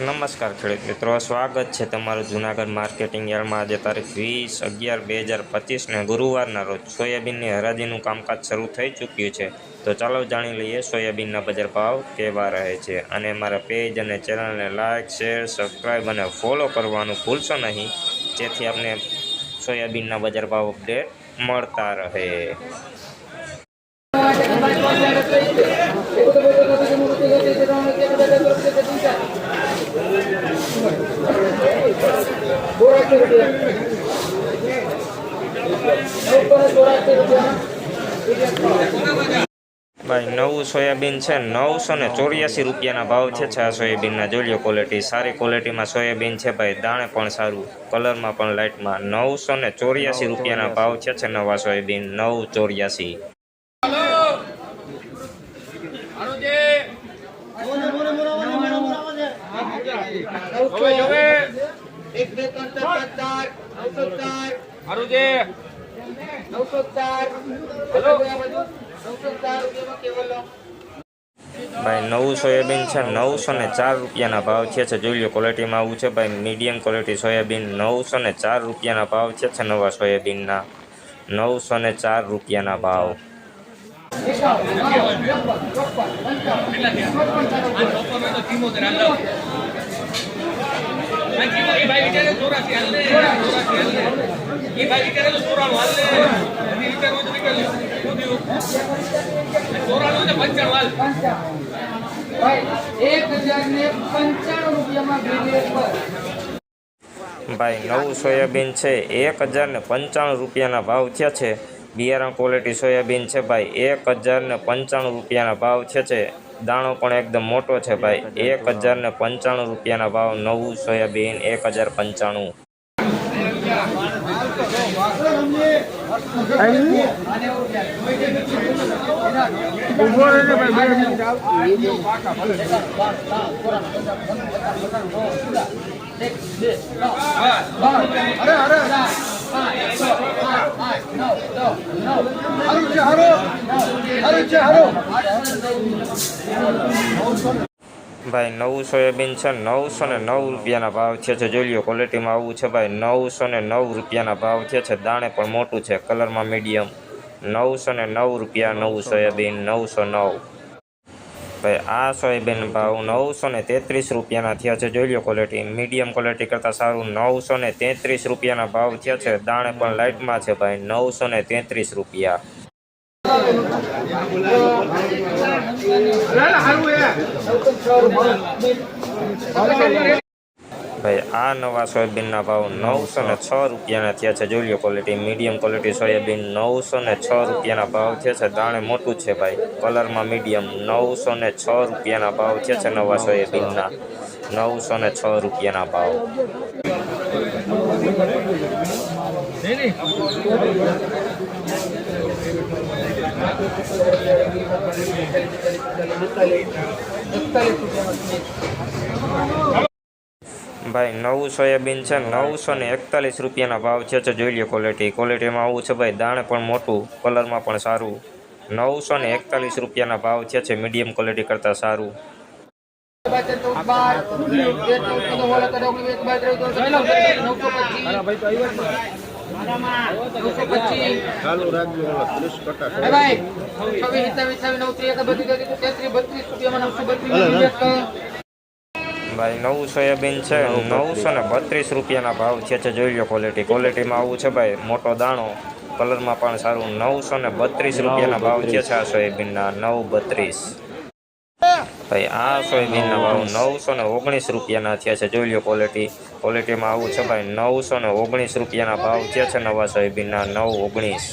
નમસ્કાર ખેડૂત મિત્રો, સ્વાગત છે તમારું જૂનાગઢ માર્કેટિંગ યાર્ડમાં. આજે તારીખ વીસ અગિયાર બે હજાર પચીસને ગુરુવારના રોજ સોયાબીનની હરાજીનું કામકાજ શરૂ થઈ ચૂક્યું છે. તો ચાલો જાણી લઈએ સોયાબીનના બજાર ભાવ કેવા રહે છે. અને મારા પેજ અને ચેનલને લાઇક શેર સબસ્ક્રાઈબ અને ફોલો કરવાનું ભૂલશો નહીં. જેથી આપને સોયાબીનના બજાર ભાવ અપડેટ મળતા રહે. ભાઈ, નવું સોયાબીન છે, નવસો ને ચોર્યાસી રૂપિયાના ભાવ છે આ સોયાબીનના. જોઈ ક્વોલિટી સારી ક્વોલિટીમાં સોયાબીન છે ભાઈ, દાણે પણ સારું, કલરમાં પણ લાઇટમાં નવસો ને ચોર્યાસી રૂપિયાના ભાવ છે છે નવા સોયાબીન, નવ ચોર્યાસી. હવે હવે એક બે ત્રણ ચાર પાંચ ચાર નવસો ચાર મારું નવસો ચાર હલો. નવસો ચાર રૂપિયામાં કેવલ ભાઈ નવું સોયાબીન છે નવસો ને ચાર રૂપિયાના ભાવ છે છે જોઈ લો ક્વોલિટીમાં આવું છે ભાઈ મીડિયમ ક્વોલિટી સોયાબીન નવસો ને ચાર રૂપિયાના ભાવ છે છે નવા સોયાબીનના નવસો ને ચાર રૂપિયાના ભાવ એ ભાઈ વિચારે ચોરાસી હાલ ને ચોરાસી હાલ ને એ ભાઈ વિચારે તો ચોરાણું હાલ ને એની થયું? ભાઈ, નવું સોયાબીન છે. એક હજાર ને પંચાણું રૂપિયાના ભાવ થયા છે. બિયારણ ક્વોલિટી સોયાબીન છે ભાઈ. એક હજાર ને પંચાણું રૂપિયાના ભાવ છે છે. દાણો પણ એકદમ મોટો છે ભાઈ. એક હજાર ને પંચાણું રૂપિયાના ભાવ નવું સોયાબીન એક હજાર પંચાણું. ભાઈ, નવું સોયાબીન છે, નવસો ને નવ રૂપિયાના ભાવ છે છે. જોઈ લો ક્વોલિટીમાં આવું છે ભાઈ, નવસો ને નવ રૂપિયાના ભાવ છે છે. દાણે પણ મોટું છે કલરમાં મીડિયમ નવસો ને નવ રૂપિયા નવું સોયાબીન, નવસો નવ. ભાઈ આ સોયાબીન ભાવ નવસો ને તેત્રીસ રૂપિયાના થયા છે. જોઈ લો ક્વોલિટી મીડિયમ ક્વોલિટી કરતાં સારું નવસો ને તેત્રીસ રૂપિયાના ભાવ થયા છે. દાણે પણ લાઇટમાં છે ભાઈ, નવસો ને તેત્રીસ રૂપિયા. ભાઈ, આ નવા સોયાબીનના ભાવ નવસો ને છ રૂપિયાના થયા છે. જોઈ લો ક્વોલિટી મીડિયમ ક્વોલિટી સોયાબીન નવસો ને છ રૂપિયાના ભાવ થયા છે. દાણે મોટું છે ભાઈ. કલરમાં મીડિયમ નવસો ને છ રૂપિયાના ભાવ થયા છે નવા સોયાબીનના. નવસો ને છ રૂપિયાના ભાવ. ભાઈ નવું સોયાબીન છે નવસો ને એકતાલીસ રૂપિયાના ભાવ છે છે જોઈ લો ક્વોલિટી ક્વોલિટીમાં આવું છે ભાઈ દાણે પણ મોટું કલરમાં પણ સારું. નવસો ને એકતાલીસ રૂપિયાના ભાવ છે છે મીડિયમ ક્વોલિટી કરતાં સારું. રૂપિયામાં નવસો બત્રીસ ભાઈ નવું સોયાબીન છે નવસો ને બત્રીસ રૂપિયાના ભાવ છે છે જોઈ લો ક્વોલિટી ક્વોલિટીમાં આવું છે ભાઈ મોટો દાણો. કલરમાં પણ સારું. નવસો ને બત્રીસ રૂપિયાના ભાવ છે છે આ સોયાબીનના. નવ બત્રીસ. ભાઈ આ સોયાબીનના ભાવ નવસો ને ઓગણીસ રૂપિયાના થયા છે જોઈ લો ક્વોલિટી ક્વોલિટીમાં આવું છે ભાઈ નવસો ને ઓગણીસ રૂપિયાના ભાવ થયા છે નવા સોયાબીનના. નવ ઓગણીસ.